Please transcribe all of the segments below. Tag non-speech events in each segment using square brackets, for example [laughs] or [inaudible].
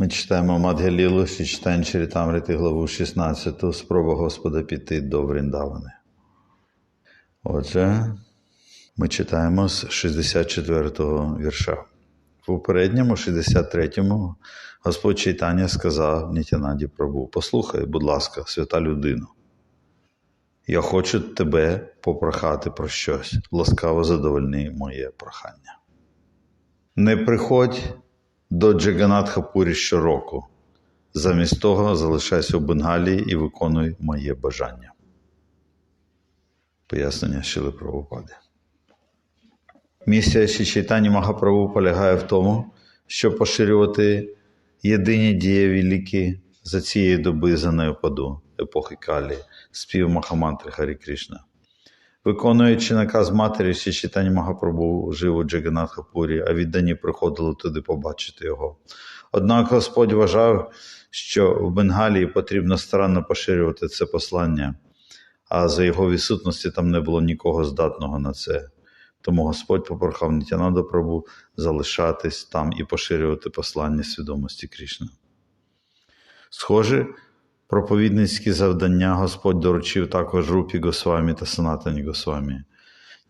Ми читаємо Мадгелілу, що читання Чарітамрити, главу 16, спроба Господа піти до Вріндавани. Отже, ми читаємо з 64-го вірша. В попередньому, 63-му, Господь Чайтання сказав Нітянаді Прабу: Послухай, будь ласка, свята людина. Я хочу тебе попрохати про щось. Ласкаво задовольни моє прохання. Не приходь до Джаганатхапурі щороку. Замість того залишайся у Бенгалії і виконуй моє бажання. Пояснення Шили Правопади. Місія Шічайтані Махаправу полягає в тому, щоб поширювати єдині дієві ліки за цієї доби за неопаду епохи Калі, спів Махамантри Харі Кришна. Виконуючи наказ матері, ще читання Магапрабу жив у Джаганатхапурі, а віддані приходили туди побачити його. Однак Господь вважав, що в Бенгалії потрібно старанно поширювати це послання, а за його відсутності там не було нікого здатного на це. Тому Господь попрохав Нітянаду Прабу залишатись там і поширювати послання свідомості Крішна. Схоже, проповідницькі завдання Господь доручив також Рупі Госвамі та Санатані Госвамі.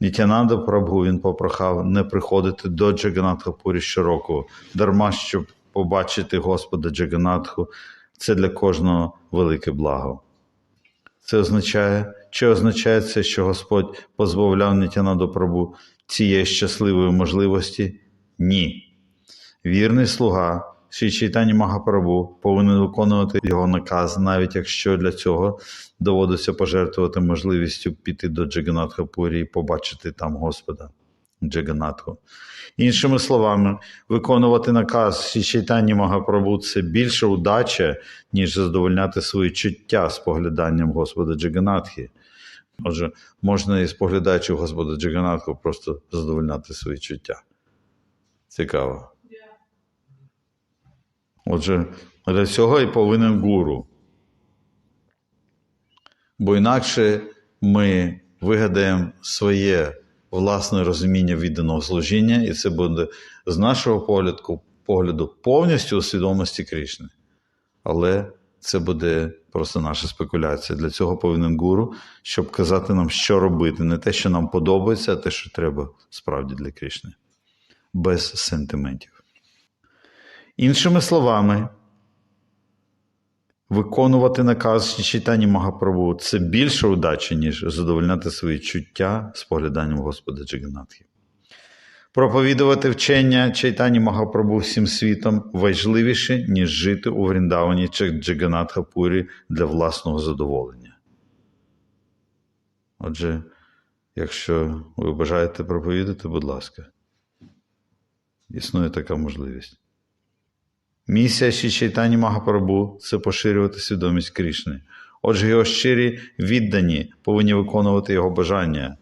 Нітянанда Прабу він попрохав не приходити до Джаганатхапурі щороку, дарма щоб побачити Господа Джаганатху, це для кожного велике благо. Це означає, чи означає це, що Господь позбавляв Нітянаду Прабу цієї щасливої можливості? Ні. Вірний слуга Ші Чайтані Магапрабу повинен виконувати його наказ, навіть якщо для цього доводиться пожертвувати можливістю піти до Джаганатхапурі і побачити там Господа Джаганатху. Іншими словами, виконувати наказ Ші Чайтані Магапрабу це більша удача, ніж задовольняти свої чуття з погляданням Господа Джаганатхи. Отже, можна і споглядаючи Господа Джаганатху просто задовольняти свої чуття. Цікаво. Отже, для цього і повинен гуру. Бо інакше ми вигадаємо своє власне розуміння відданого служіння, і це буде з нашого погляду, погляду повністю у свідомості Кришни. Але це буде просто наша спекуляція. Для цього повинен гуру, щоб казати нам, що робити, не те, що нам подобається, а те, що треба справді для Кришни. Без сентиментів. Іншими словами, виконувати наказ читання Магапрабу це більша удача, ніж задовольняти свої чуття з погляданням Господа Джаганатхи. Проповідувати вчення Чайтані Магапрабу всім світом важливіше, ніж жити у Вріндавані чи Джаганатхапурі для власного задоволення. Отже, якщо ви бажаєте проповідати, будь ласка, існує така можливість. Місія Ші Чайтані Магапрабу це поширювати свідомість Крішни. Отже, його щирі віддані повинні виконувати його бажання.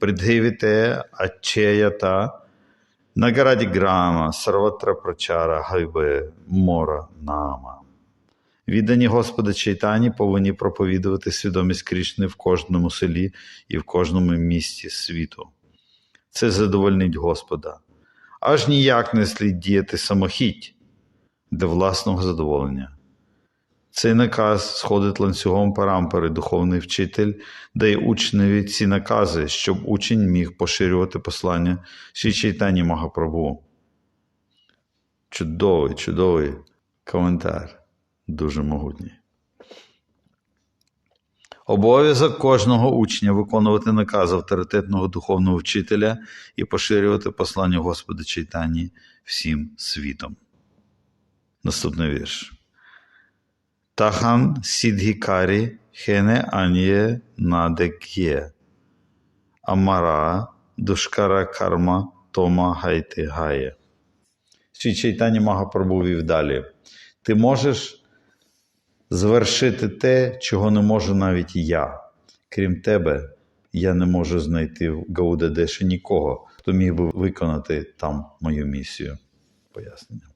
Придгивіте ачеята нагараді грама, сарватра прачара гайбе мора нама. Віддані Господа Чайтані повинні проповідувати свідомість Крішни в кожному селі і в кожному місті світу. Це задовольнить Господа. Аж ніяк не слід діяти самохідь для власного задоволення. Цей наказ сходить ланцюгом парампери, духовний вчитель дає учневі ці накази, щоб учень міг поширювати послання Чайтані Магапрабу. Чудовий, чудовий коментар, дуже могутній. Обов'язок кожного учня виконувати наказ авторитетного духовного вчителя і поширювати послання Господа Чайтані всім світом. Наступний вірш. Тахан сідгікарі хене ан'є надек'є. Амара душкара карма тома гайте гає. Свій Чайтані Магапрабу вів далі. Ти можеш звершити те, чого не можу навіть я. Крім тебе, я не можу знайти в Гаудадеші нікого, хто міг би виконати там мою місію. Пояснення.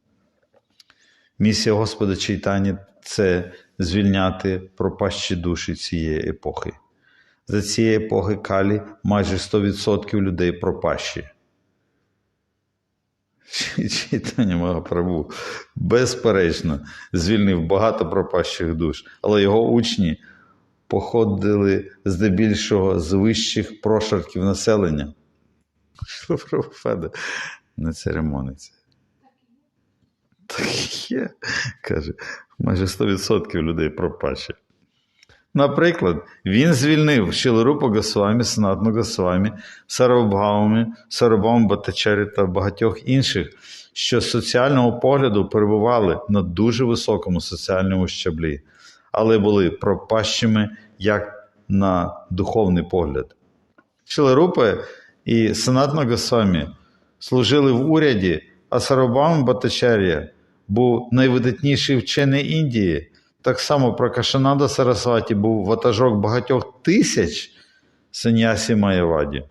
Місія Господа Чайтані це звільняти пропащі душі цієї епохи. За цієї епохи Калі майже 100% людей пропащі. Читання Магапрабу, безперечно, звільнив багато пропащих душ, але його учні походили здебільшого з вищих прошарків населення. [laughs] Не церемониться. Так є, каже, майже 100% людей пропащі. Наприклад, він звільнив Шіларупа Госвамі, Санатну Госвамі, Сарабхаумі, Сарабам Батачарі та багатьох інших, що з соціального погляду перебували на дуже високому соціальному щаблі, але були пропащими як на духовний погляд. Шіларупа і Санатна Госвамі служили в уряді, а Сарабам Батачар'я був найвидатніший вчений Індії. Так само Пракашанада Сарасваті був ватажок багатьох тисяч санясі Маєваді.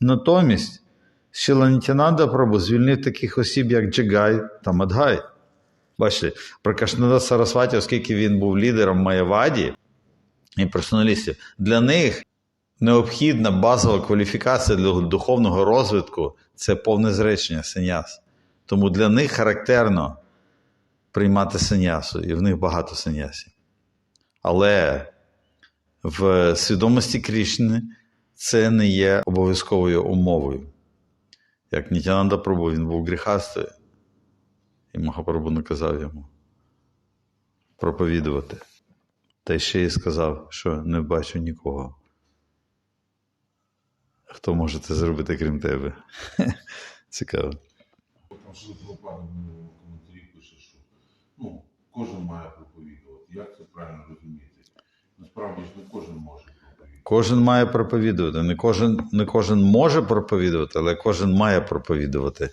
Натомість Шіланітянада Прабу звільнив таких осіб, як Джигай та Мадгай. Бачите, Пракашанада Сарасваті, оскільки він був лідером Маєваді і персоналістів, для них необхідна базова кваліфікація для духовного розвитку це повне зречення саняс. Тому для них характерно приймати санясу, і в них багато санясів. Але в свідомості Крішни це не є обов'язковою умовою. Як Нітянанда Прабу, він був гріхастою, і Махапрабу наказав йому проповідувати. Та ще й сказав, що не бачу нікого. Хто може це зробити, крім тебе? [laughs] Цікаво. Там ще Прабхупада в минулому коментарі пише, що ну, кожен має проповідувати. Як це правильно розуміти? Насправді ж не кожен може проповідувати. Кожен має проповідувати. Не кожен, не кожен може проповідувати, але кожен має проповідувати.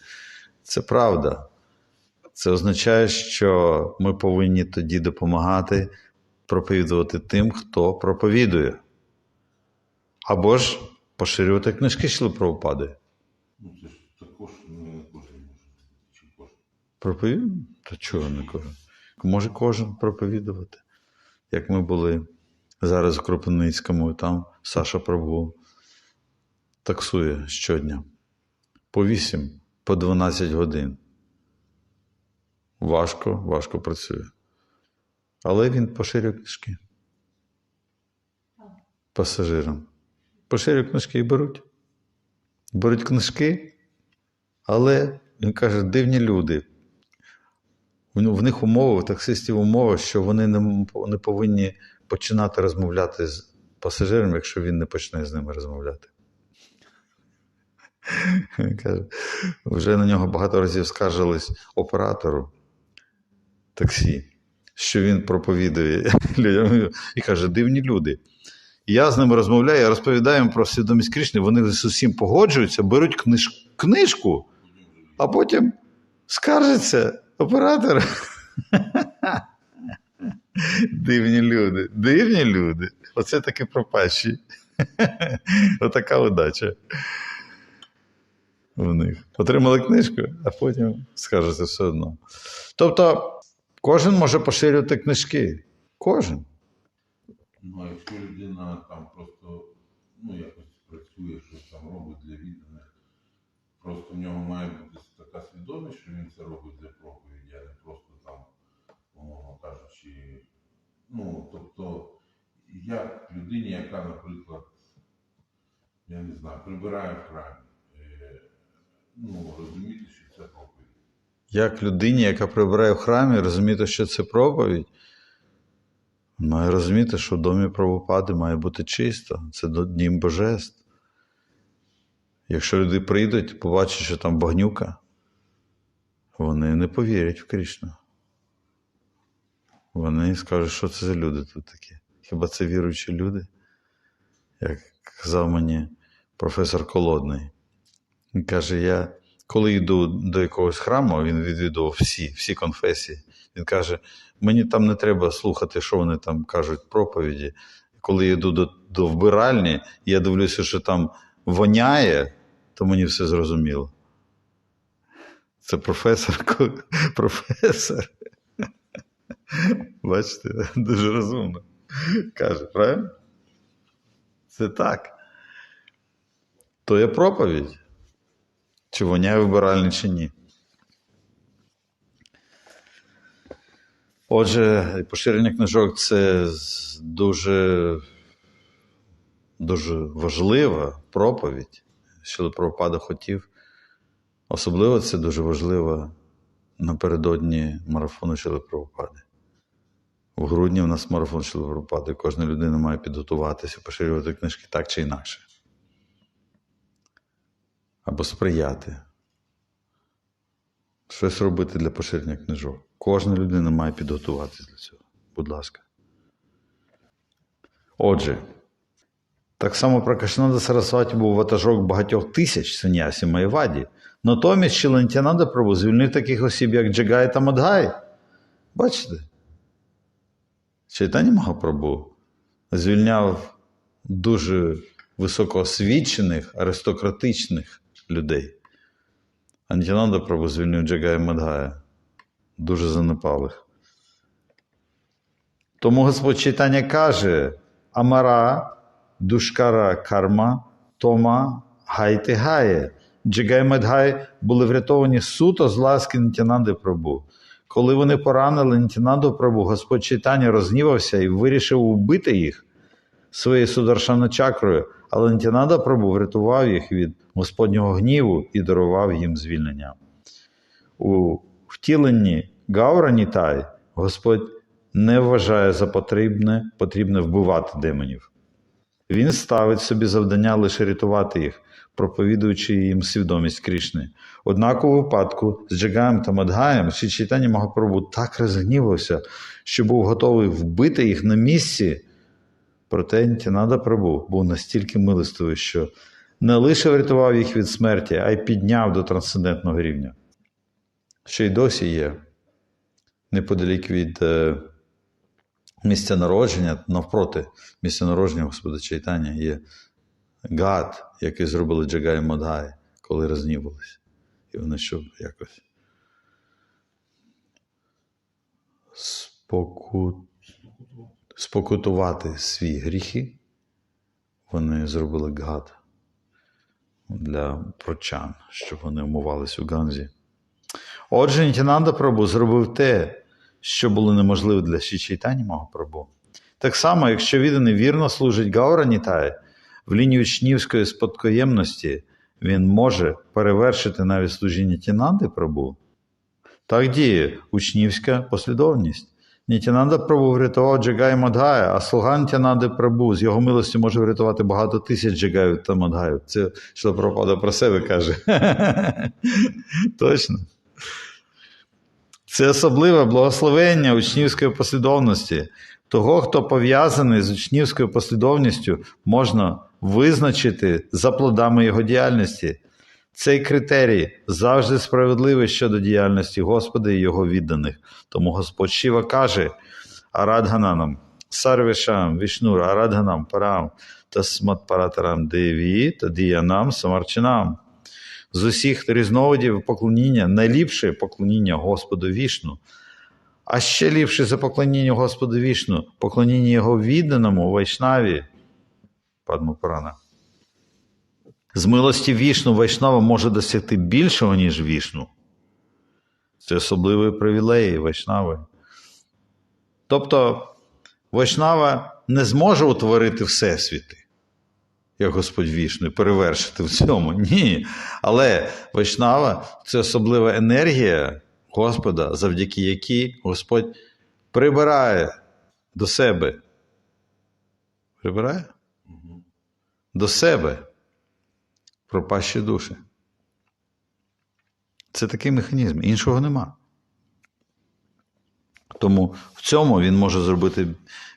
Це правда. Це означає, що ми повинні тоді допомагати проповідувати тим, хто проповідує. Або ж поширювати книжки Шли Прабхупади. Ну це ж також не кожен може. Чи кожен? Проповідує? Та чого не кожен? Може кожен проповідувати. Як ми були зараз в Кропивницькому, там Саша Прабу таксує щодня по 8, по 12 годин. Важко, важко працює. Але він поширює книжки. Пасажирам. Поширює книжки і беруть. Беруть книжки, але він каже, дивні люди. В в них умови, в таксистів умова, що вони не, не повинні починати розмовляти з пасажиром, якщо він не почне з ними розмовляти. Каже, вже на нього багато разів скаржились оператору таксі, що він проповідує [laughs] людям і каже, дивні люди. Я з ними розмовляю, я розповідаю їм про свідомість Кришни, вони з усім погоджуються, беруть книж, книжку, а потім скаржиться оператор. Дивні люди, дивні люди. Оце таки пропащі. Отака удача. В них. Отримали книжку, а потім скаржиться все одно. Тобто, кожен може поширювати книжки. Кожен. Ну, якщо людина там просто ну, якось працює, щось там робить для відданих, просто в нього має бути така свідомість, що він це робить для проповіді, а не просто там, умовно кажучи, ну, тобто, як людині, яка, наприклад, я не знаю, прибирає в храмі, е, ну, розуміти, що це проповідь. Як людині, яка прибирає в храмі, розуміти, що це проповідь, має розуміти, що в домі правопади має бути чисто. Це дім божеств. Якщо люди прийдуть, побачать, що там багнюка, вони не повірять в Крішну. Вони скажуть, що це за люди тут такі. Хіба це віруючі люди? Як казав мені професор Колодний. Він каже: я коли йду до якогось храму, він відвідував всі, всі конфесії. Він каже: мені там не треба слухати, що вони там кажуть проповіді. Коли я йду до, до вбиральні, я дивлюся, що там воняє, то мені все зрозуміло. Це професор. [laughs] професор. Бачите, дуже розумно. Каже, правильно? Це так. То є проповідь, чи воняє вибиральний, чи ні. Отже, поширення книжок це дуже, дуже важлива проповідь. Прабхупада хотів. Особливо це дуже важливо напередодні марафону Прабхупади. В грудні в нас марафон Прабхупади. Кожна людина має підготуватися, поширювати книжки так чи інакше. Або сприяти. Щось робити для поширення книжок. Кожна людина має підготуватися для цього. Будь ласка. Отже, так само Пракашнанда Сарасваті був ватажок багатьох тисяч санясі Майваді. Натомість Шілантянада Прабу звільнив таких осіб, як Джагай та Мадгай. Бачите? Чайтані Магапрабу звільняв дуже високоосвічених, аристократичних людей. А Нітянанда Прабу звільнив Джагая Мадгая, дуже занепалих. Тому Господь Чайтання каже: Амара, душкара карма, тома гайте гає. Джигай Медгай були врятовані суто з ласки Нітянанди Прабу. Коли вони поранили Нітянанду Прабу, Господь Чайтання рознівався і вирішив убити їх своєю сударшана чакрою, але Нітянанда Прабу врятував їх від Господнього гніву і дарував їм звільнення. У втіленні Гаура Нітай Господь не вважає за потрібне, потрібне вбивати демонів. Він ставить собі завдання лише рятувати їх, проповідуючи їм свідомість Крішни. Однак у випадку з Джагаєм та Мадгаєм Ші Чайтані Магапрабу так розгнівався, що був готовий вбити їх на місці. Проте Нтянада Прабу був настільки милостивий, що не лише врятував їх від смерті, а й підняв до трансцендентного рівня. Що й досі є неподалік від е, місця народження, навпроти місця народження Господа Чайтання є гад, який зробили Джагай і коли рознівалися. І вони щоб якось споку... спокутувати свої гріхи, вони зробили гад для прочан, щоб вони вмивалися у Ганзі. Отже, Нітянанда Прабу зробив те, що було неможливо для Шічайтані Магапрабу. Так само, якщо відданий вірно служить Гауранітає, в лінії учнівської спадкоємності він може перевершити навіть служіння Тінанди Прабу. Так діє учнівська послідовність. Нітянанда Прабу врятував Джагай Мадгая, а слуга Нітянанди Прабу з його милості може врятувати багато тисяч Джагаїв та Мадгаїв. Це що Прабхупада про себе каже. [laughs] Точно. Це особливе благословення учнівської послідовності. Того, хто пов'язаний з учнівською послідовністю, можна визначити за плодами його діяльності. Цей критерій завжди справедливий щодо діяльності Господа і його відданих. Тому Господь Шіва каже Арадгананам, Сарвешам, Вішнур, Арадганам, Парам, Тасмат Паратарам Деві, Тадіянам, Самарчинам. З усіх різновидів поклоніння найліпше поклоніння Господу Вішну. А ще ліпше за поклоніння Господу Вішну, поклоніння Його відданому Вайшнаві. Падмапурана. З милості Вішну Вайшнава може досягти більшого, ніж Вішну. Це особливі привілеї Вайшнави. Тобто, Вайшнава не зможе утворити всесвіти, як Господь Вішну, і перевершити в цьому. Ні. Але Вайшнава це особлива енергія Господа, завдяки якій Господь прибирає до себе. Прибирає? До себе пропащі душі. Це такий механізм, іншого нема. Тому в цьому він може зробити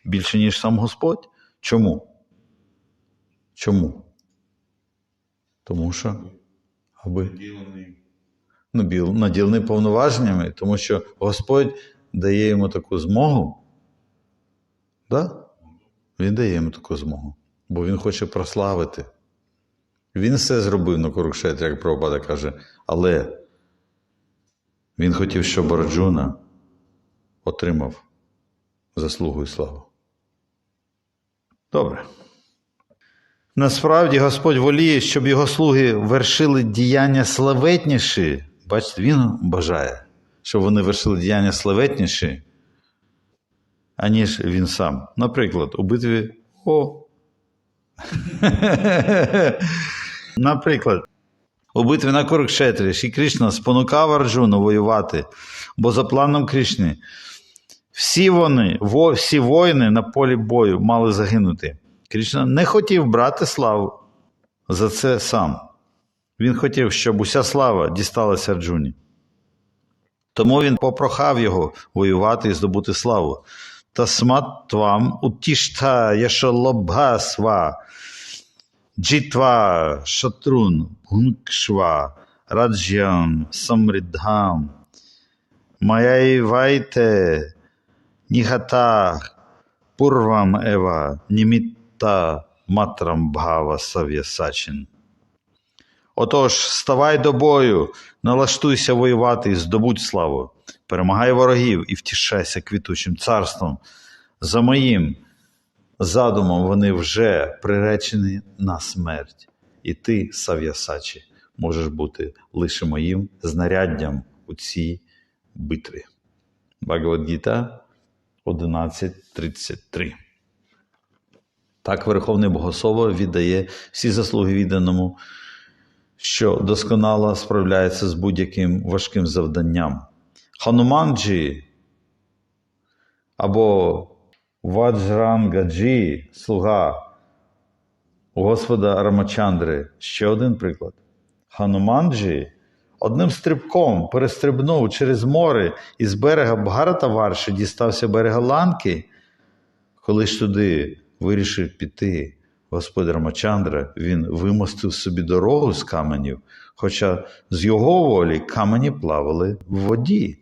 більше, ніж сам Господь. Чому? Чому? Тому що аби ну, біл- наділений повноваженнями, тому що Господь дає йому таку змогу. Да? Він дає йому таку змогу, бо він хоче прославити. Він все зробив на Курукшетрі, як Прабхупада каже, але він хотів, щоб Арджуна отримав заслугу і славу. Добре. Насправді Господь воліє, щоб його слуги вершили діяння славетніші. Бачите, він бажає, щоб вони вершили діяння славетніші, аніж він сам. Наприклад, у битві О. [laughs] Наприклад, у битві на Курукшетрі Ші Кришна спонукав Арджуну воювати, бо за планом Кришни всі вони, всі воїни на полі бою мали загинути. Кришна не хотів брати славу за це сам. Він хотів, щоб уся слава дісталася Арджуні. Тому він попрохав його воювати і здобути славу. Тасмат твам утішта яшалобгасва, джитва шатрун, гункшва, раджям самридхам, маяйвайте нігата пурвам ева, німітта матрам бхава сав'ясачин. Отож, ставай до бою, налаштуйся воювати і здобудь славу. Перемагай ворогів і втішайся квітучим царством. За моїм задумом вони вже приречені на смерть. І ти, Сав'ясачі, можеш бути лише моїм знаряддям у цій битві. Бхагавадгіта 11.33 Так Верховний Богослово віддає всі заслуги відданому що досконало справляється з будь-яким важким завданням. Хануманджі або Ваджрангаджі, слуга Господа Рамачандри. Ще один приклад. Хануманджі одним стрибком перестрибнув через море і з берега Бгаратаварші дістався берега Ланки. Коли ж туди вирішив піти Господь Рамачандра, він вимостив собі дорогу з каменів, хоча з його волі камені плавали в воді.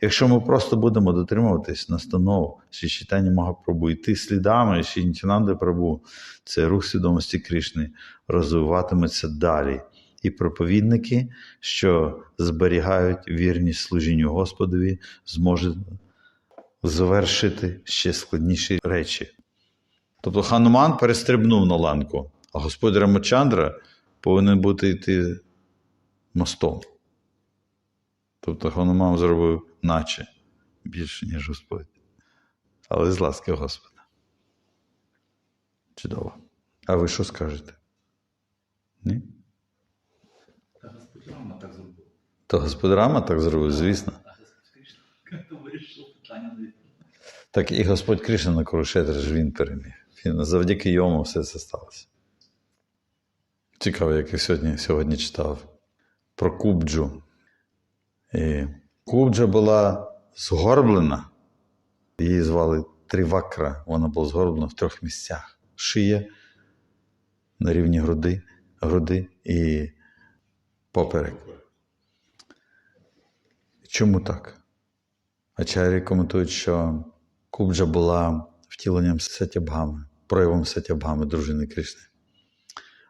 Якщо ми просто будемо дотримуватись настанов Ші читання Магапрабу, йти слідами Ші Нітянанди Прабу, це рух свідомості Кришни розвиватиметься далі. І проповідники, що зберігають вірність служінню Господові, зможуть завершити ще складніші речі. Тобто Хануман перестрибнув на ланку, а Господь Рамачандра повинен бути йти мостом. Тобто Хануман зробив наче більше, ніж Господь. Але з ласки Господа. Чудово. А ви що скажете? Ні? Та Господь Рама так зробив. То Господь Рама так зробив, звісно. [laughs] Так і Господь Кришна на Курушетрі ж він переміг. Завдяки йому все це сталося. Цікаво, як я сьогодні, сьогодні читав про Кубджу. І Кубджа була згорблена. Її звали Тривакра. Вона була згорблена в трьох місцях: шия на рівні груди, груди і поперек. Чому так? Ачарі коментують, що Кубджа була втіленням Сатябгами, проявом Сатябгами, дружини Кришни.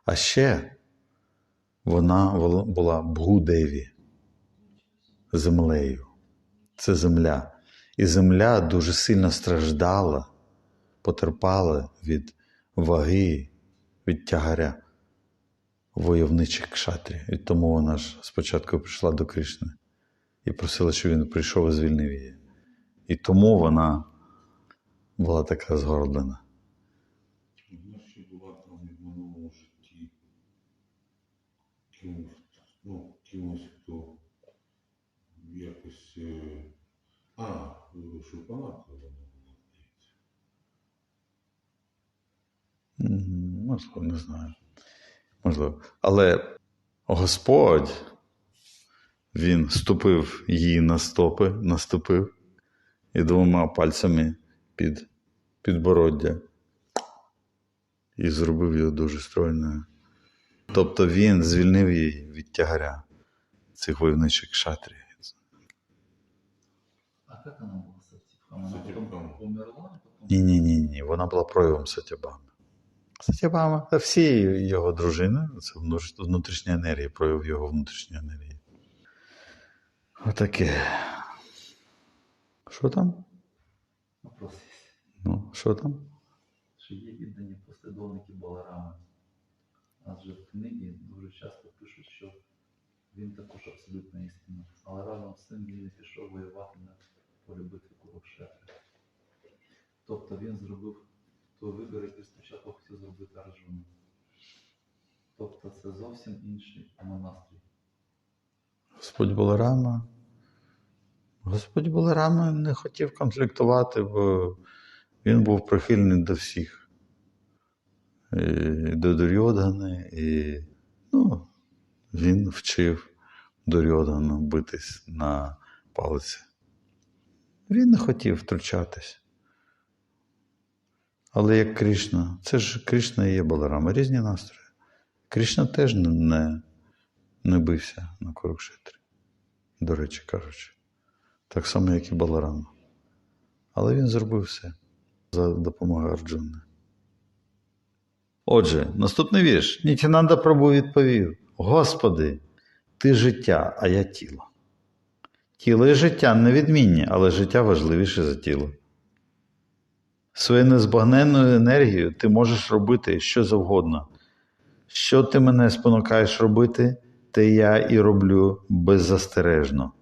А ще вона була Бгудеві, землею. Це земля. І земля дуже сильно страждала, потерпала від ваги, від тягаря войовничих кшатрі. І тому вона ж спочатку прийшла до Кришни і просила, щоб він прийшов і звільнив її. І тому вона була така згорблена. Вона ще була там в минулому житті кимось, кимось, хто якось. е, А, Шупанат вона була, здається. Можливо, не знаю. Можливо. Але Господь, Він ступив їй на стопи, наступив і двома пальцями під підбороддя і зробив її дуже стройною. Тобто він звільнив її від тягаря цих войовничих шатрів. А як вона була? Вона померла. Ні, ні, ні, ні. Вона була проявом Сатябами. Сатябама та всі його дружини, це внутрішня енергія, прояв його внутрішньої енергії. Отаке. Що там? Вопрос є. Ну, що там? Чи є віддані послідовники Баларами? Адже в книгі дуже часто пишуть, що він також абсолютна істина. Але разом з цим він пішов воювати на полі битви Курукшетри. Тобто він зробив той вибір, який спочатку хотів зробити Арджуна. Тобто це зовсім інший монастрій. Господь Баларама. Господь Баларама не хотів конфліктувати, бо він був прихильний до всіх. І до Дурьодгани, і він вчив Дурьодгану битись на палиці. Він не хотів втручатись. Але як Кришна, це ж Кришна і є Баларама, різні настрої. Кришна теж не, не бився на Курукшетрі, до речі кажучи. Так само, як і Баларама. Але він зробив все за допомогою Арджуни. Отже, наступний вірш. Нітянанда Прабу відповів: Господи, ти життя, а я тіло. Тіло і життя невідмінні, але життя важливіше за тіло. Своєю незбагненною енергією ти можеш робити що завгодно. Що ти мене спонукаєш робити, те я і роблю беззастережно.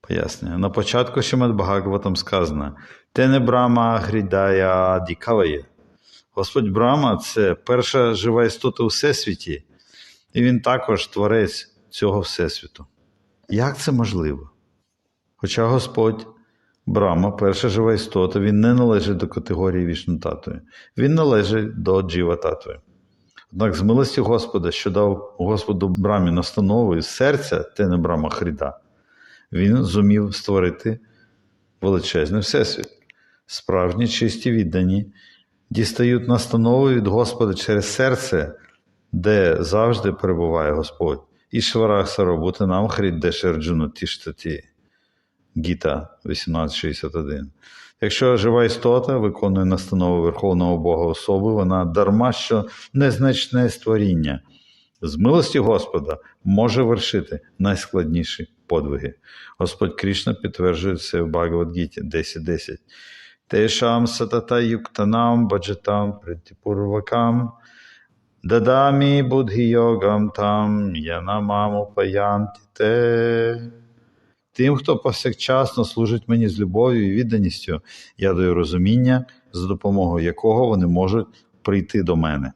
Пояснюю. На початку Шимат Бхагаватам сказано: Те не Брама Грідая Дікаває. Господь Брама це перша жива істота у Всесвіті, і він також творець цього Всесвіту. Як це можливо? Хоча Господь Брама, перша жива істота, він не належить до категорії вішнутатої, він належить до джіва татви. Однак з милості Господа, що дав Господу Брамі настанову серця, те не Брама Хріда, він зумів створити величезний всесвіт. Справжні чисті віддані дістають настанову від Господа через серце, де завжди перебуває Господь. Ішварах Сарабути нам Хрідде Шерджуну Тіштаті. Гіта 1861. Якщо жива істота виконує настанову Верховного Бога особи, вона дарма що незначне створіння. З милості Господа може вершити найскладніші подвиги. Господь Кришна підтверджує це в Багавадгіті 10.10. Тешам сатата юктанам баджатам притипурвакам дадамі будхі йогам там янамам упаянти те. Тим, хто повсякчасно служить мені з любов'ю і відданістю, я даю розуміння, за допомогою якого вони можуть прийти до мене.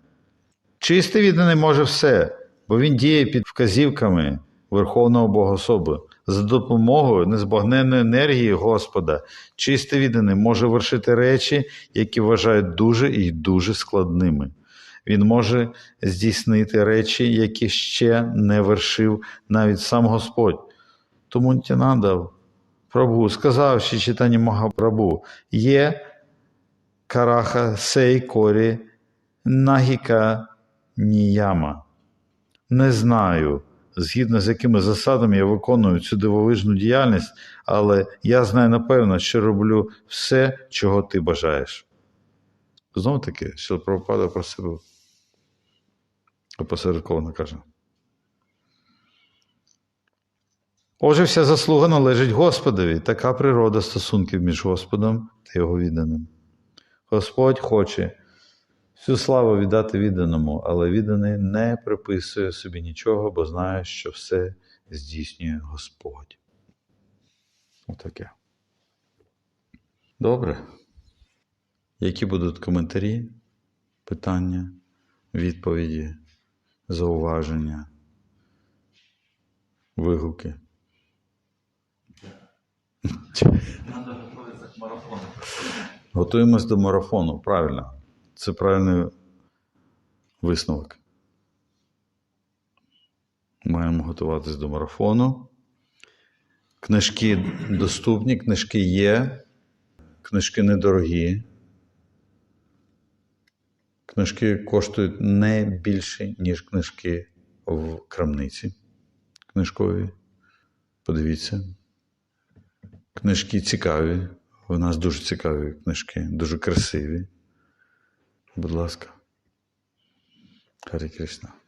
Чистий відданий може все, бо він діє під вказівками Верховного Богособи. За допомогою незбагненної енергії Господа, чистий відданий може вершити речі, які вважають дуже і дуже складними. Він може здійснити речі, які ще не вершив навіть сам Господь. Тому Нітянанда Прабу сказав ще читання Махапрабу, є караха сей корі нагіка ніяма. Не знаю, згідно з якими засадами я виконую цю дивовижну діяльність, але я знаю напевно, що роблю все, чого ти бажаєш. Знову таки, що Прабхупада про себе опосередковано каже. Отже, вся заслуга належить Господові, така природа стосунків між Господом та його відданим. Господь хоче всю славу віддати відданому, але відданий не приписує собі нічого, бо знає, що все здійснює Господь. Отаке. Добре. Які будуть коментарі, питання, відповіді, зауваження, вигуки? Надо готуватися к марафону. Готуємось до марафону, правильно. Це правильний висновок. Маємо готуватись до марафону. Книжки доступні, книжки є, книжки недорогі. Книжки коштують не більше, ніж книжки в крамниці книжкові. Подивіться. Книжки цікаві. У нас дуже цікаві книжки, дуже красиві. Будь ласка. Харі Кришна.